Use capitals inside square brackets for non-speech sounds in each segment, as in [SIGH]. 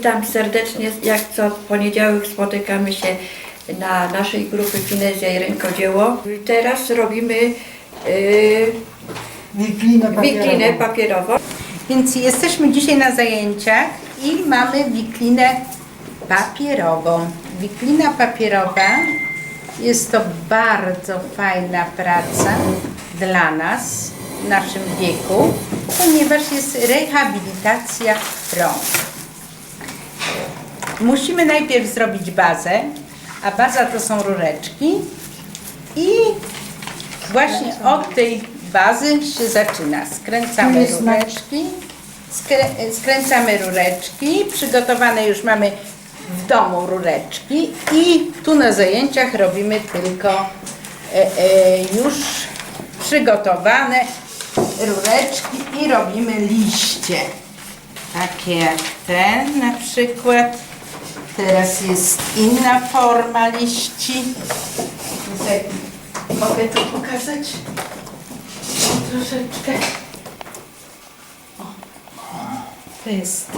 Witam serdecznie. Jak co poniedziałek spotykamy się na naszej grupy Finezja i Rękodzieło. Teraz robimy yy, Wiklinę wiklinę papierową. Więc jesteśmy dzisiaj na zajęciach i mamy wiklinę papierową. Wiklina papierowa jest to bardzo fajna praca dla nas w naszym wieku, ponieważ jest rehabilitacja rąk. Musimy najpierw zrobić bazę, a baza to są rureczki i właśnie od tej bazy się zaczyna. Skręcamy rureczki, skrę, skręcamy rureczki, przygotowane już mamy w domu rureczki i tu na zajęciach robimy tylko e, e, już przygotowane rureczki i robimy liście. Takie jak ten na przykład. Teraz jest inna forma liści. Mogę tu pokazać troszeczkę. O. To jest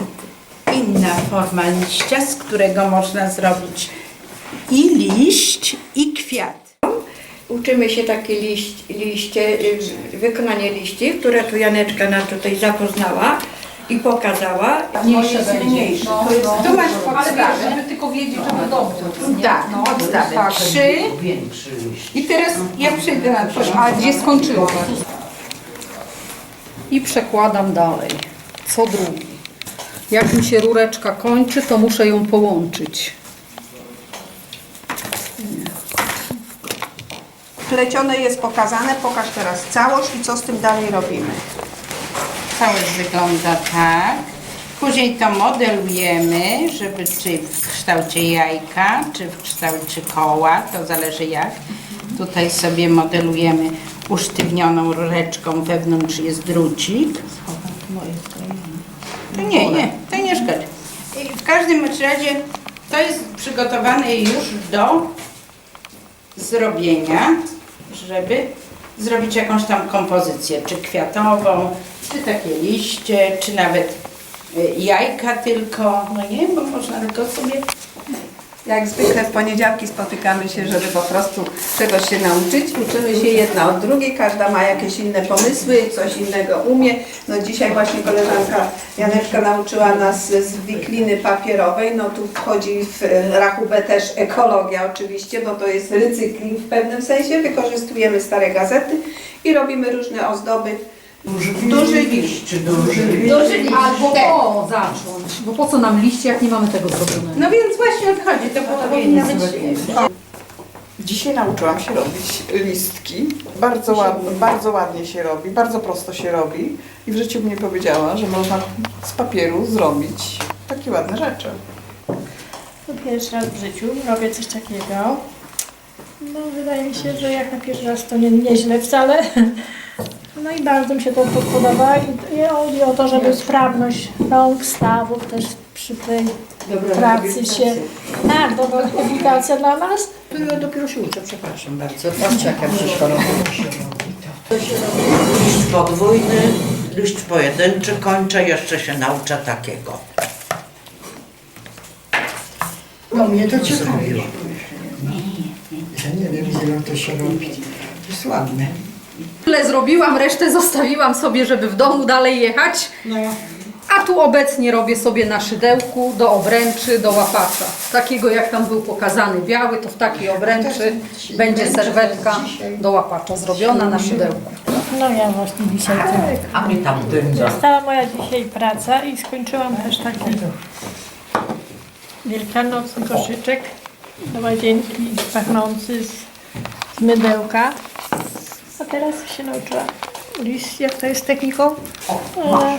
inna forma liścia, z którego można zrobić i liść, i kwiat. Uczymy się takie liść, liście, yy, wykonanie liści, które tu Janeczka nam tutaj zapoznała i pokazała. Mniejsze będzie. No, To jest- no, tu masz podstawę. Ale wiesz, żeby tylko wiedzieć, żeby dobrze. Tak, no, podstawę. tak. Trzy. I teraz ja przejdę na przykład. A gdzie skończyłam? I przekładam dalej. Co drugi. Jak mi się rureczka kończy, to muszę ją połączyć. Plecione jest pokazane, pokaż teraz całość i co z tym dalej robimy. Całość wygląda tak. Później to modelujemy, żeby czy w kształcie jajka, czy w kształcie koła, to zależy jak. Tutaj sobie modelujemy usztywnioną rureczką, wewnątrz jest drucik. To nie, nie, to nie szkodzi. I W każdym razie to jest przygotowane już do zrobienia, żeby zrobić jakąś tam kompozycję, czy kwiatową, czy takie liście, czy nawet y, jajka tylko, no nie, bo można tylko sobie Jak zwykle w poniedziałki spotykamy się, żeby po prostu czegoś się nauczyć. Uczymy się jedna od drugiej, każda ma jakieś inne pomysły, coś innego umie. No dzisiaj właśnie koleżanka Janeczka nauczyła nas z wikliny papierowej. No tu wchodzi w rachubę też ekologia oczywiście, bo to jest recykling w pewnym sensie. Wykorzystujemy stare gazety i robimy różne ozdoby. Duży liść. duży liść. Albo to zacząć. Bo po co nam liście, jak nie mamy tego zrobionego? No więc właśnie odchodzi, to powinno być Dzisiaj nauczyłam się robić listki. Bardzo, ładnie, bardzo ładnie się robi, bardzo prosto się robi. I w życiu bym nie powiedziała, że można z papieru zrobić takie ładne rzeczy. To pierwszy raz w życiu robię coś takiego. No wydaje mi się, że jak na pierwszy raz to nie, nieźle wcale. [LAUGHS] No i bardzo mi się to podoba i, chodzi o to, żeby sprawność rąk, stawów też przy tej pracy się... Tak, dobra rehabilitacja dla nas. Ja dopiero się uczę, przepraszam bardzo. Patrzcie jak ja robię. Liść podwójny, liść pojedynczy, kończę, jeszcze się nauczę takiego. No mnie to ciekawi. Ja nie wiem, jak to się robi. Jest ładne. Tyle zrobiłam, resztę zostawiłam sobie, żeby w domu dalej jechać. No, A tu obecnie robię sobie na szydełku do obręczy, do łapacza. Takiego jak tam był pokazany biały, to w takiej obręczy będzie serwetka do łapacza zrobiona na szydełku. No ja właśnie dzisiaj to. A mi tam dynda. Została moja dzisiaj praca i skończyłam też taki wielkanocny koszyczek do łazienki pachnący z, z mydełka. Teraz się nauczyłam list, jak to jest techniką. E,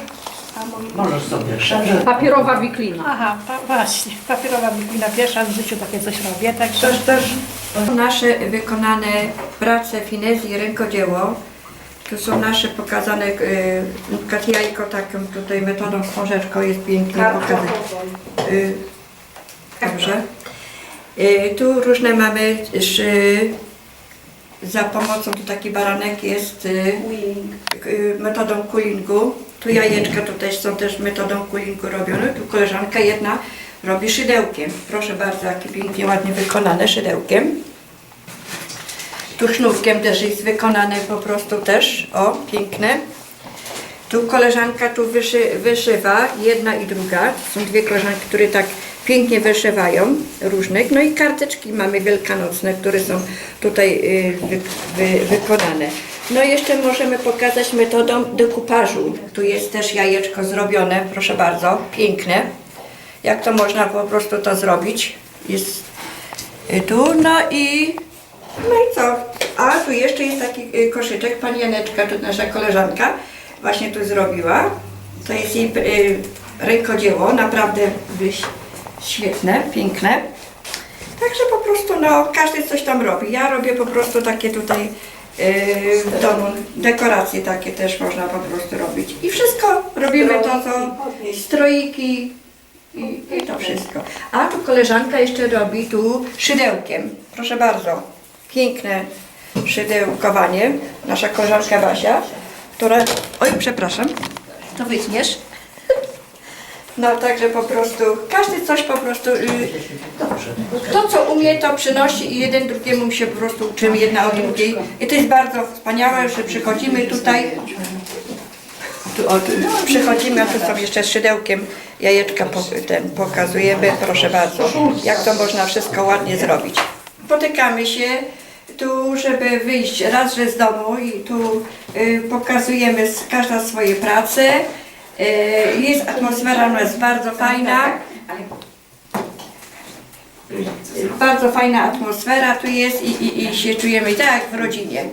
Możesz sobie szerzej. Papierowa wiklina. Aha, pa, właśnie, papierowa biblina pierwsza w życiu takie coś robię, także Też, też nasze wykonane prace finezji i rękodzieło. Tu są nasze pokazane, y, jajko taką tutaj metodą książeczką jest pięknie pokazane. Y, Dobrze. Y, Tu różne mamy szy, za pomocą, tu taki baranek jest y, y, metodą coolingu. Tu jajeczka też są też metodą kulinku robione. Tu koleżanka jedna robi szydełkiem. Proszę bardzo, jakie pięknie, ładnie wykonane szydełkiem. Tu sznurkiem też jest wykonane po prostu też, o, piękne. Tu koleżanka tu wyszy, wyszywa, jedna i druga. Są dwie koleżanki, które tak pięknie wyszywają różnych. No i karteczki mamy wielkanocne, które są tutaj y, wy, wy, wykonane. No jeszcze możemy pokazać metodą dekupażu. Tu jest też jajeczko zrobione, proszę bardzo, piękne. Jak to można po prostu to zrobić? Jest y, tu, no i no i co? A tu jeszcze jest taki y, koszyczek, pani Janeczka, to nasza koleżanka, właśnie tu zrobiła. To jest jej rękodzieło, naprawdę wyś- świetne, piękne. Także po prostu, no, każdy coś tam robi. Ja robię po prostu takie tutaj y, w domu, dekoracje takie też można po prostu robić. I wszystko robimy to, co stroiki i, i to wszystko. A tu koleżanka jeszcze robi tu szydełkiem. Proszę bardzo, piękne szydełkowanie. Nasza koleżanka Basia, która... Oj, przepraszam, to wytniesz. No także po prostu, każdy coś po prostu, y, to co umie to przynosi i jeden drugiemu się po prostu uczymy jedna od drugiej. I to jest bardzo wspaniałe, że przychodzimy tutaj, tu, o, przychodzimy, a tu są jeszcze z szydełkiem jajeczka po, ten, pokazujemy, proszę bardzo, jak to można wszystko ładnie zrobić. Spotykamy się tu, żeby wyjść raz, że z domu i tu y, pokazujemy każda swoje prace. Y, jest atmosfera nas bardzo fajna. Bardzo fajna atmosfera tu jest i, i, i się czujemy tak jak w rodzinie.